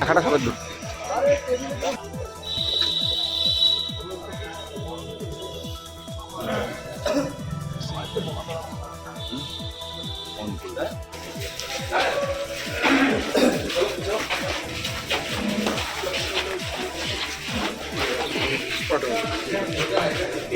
টাকাটা খাবার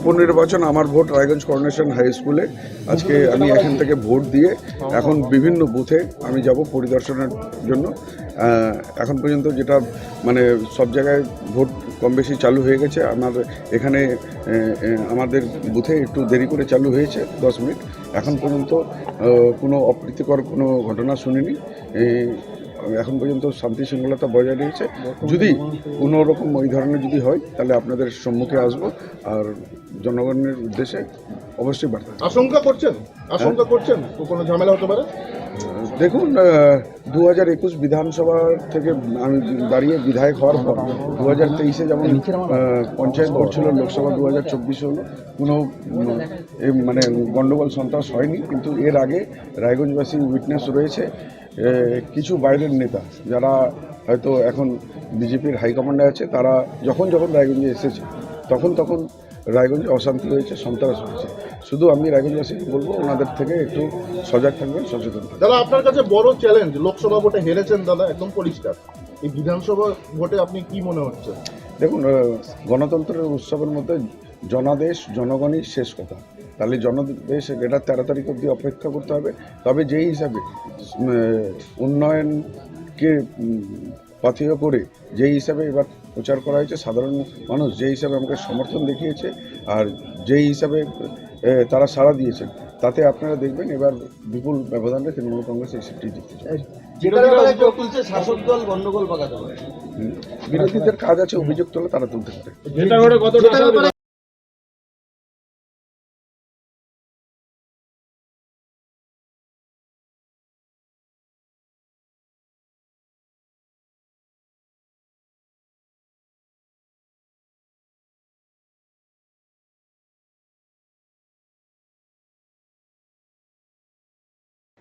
উপনির্বাচন আমার ভোট রায়গঞ্জ করোনেশন হাই স্কুলে। আজকে আমি এখান থেকে ভোট দিয়ে এখন বিভিন্ন বুথে আমি যাব পরিদর্শনের জন্য। এখন পর্যন্ত যেটা মানে সব জায়গায় ভোট কম বেশি চালু হয়ে গেছে। আমার এখানে আমাদের বুথে একটু দেরি করে চালু হয়েছে, দশ মিনিট। এখন পর্যন্ত কোনো অপ্রীতিকর কোনো ঘটনা শুনিনি। এখন পর্যন্ত শান্তি শৃঙ্খলতা বজায় রয়েছে যদি কোনো রকম ওই ধরনের যদি হয় তাহলে আপনাদের সম্মুখে আসব আর জনগণের উদ্দেশ্যে অবশ্যই বার্তা আশঙ্কা করছেন? আশঙ্কা করছেন? কোনো ঝামেলা হতে পারে? দেখুন দু হাজার একুশ বিধানসভা থেকে আমি দাঁড়িয়ে বিধায়ক হওয়ার পর দু হাজার তেইশে যেমন পঞ্চায়েত ভোট ছিল লোকসভা দু হাজার চব্বিশে হলো কোনো মানে গণ্ডগোল সন্ত্রাস হয়নি কিন্তু এর আগে রায়গঞ্জবাসী উইটনেস রয়েছে। কিছু বাইরের নেতা যারা হয়তো এখন বিজেপির হাইকমান্ডে আছে তারা যখন যখন রায়গঞ্জে এসেছে তখন তখন রায়গঞ্জে অশান্তি হয়েছে সন্ত্রাস হয়েছে শুধু আমি রায়গঞ্জবাসীকে বলব ওনাদের থেকে একটু সজাগ থাকবেন সচেতন থাকবেন। দাদা আপনার কাছে বড় চ্যালেঞ্জ লোকসভা ভোটে হেরেছেন দাদা একদম পরিষ্কার। এই বিধানসভা ভোটে আপনি কি মনে হচ্ছে? দেখুন গণতন্ত্রের উৎসবের মধ্যে জনাদেশ জনগণই শেষ কথা। তাহলে জনদেশ এটা তেরো তারিখ অবধি অপেক্ষা করতে হবে। তবে যেই হিসাবে উন্নয়নকে পাথেয় করে যেই হিসাবে এবার প্রচার করা হয়েছে সাধারণ মানুষ যেই হিসাবে আমাকে সমর্থন দেখিয়েছে আর যেই হিসাবে তারা সাড়া দিয়েছেন তাতে আপনারা দেখবেন এবার বিপুল ব্যবধানে তৃণমূল কংগ্রেস এই সিটটি জিততে। বিরোধীদের কাজ আছে অভিযোগ তোলা তারা তুলতে পারে।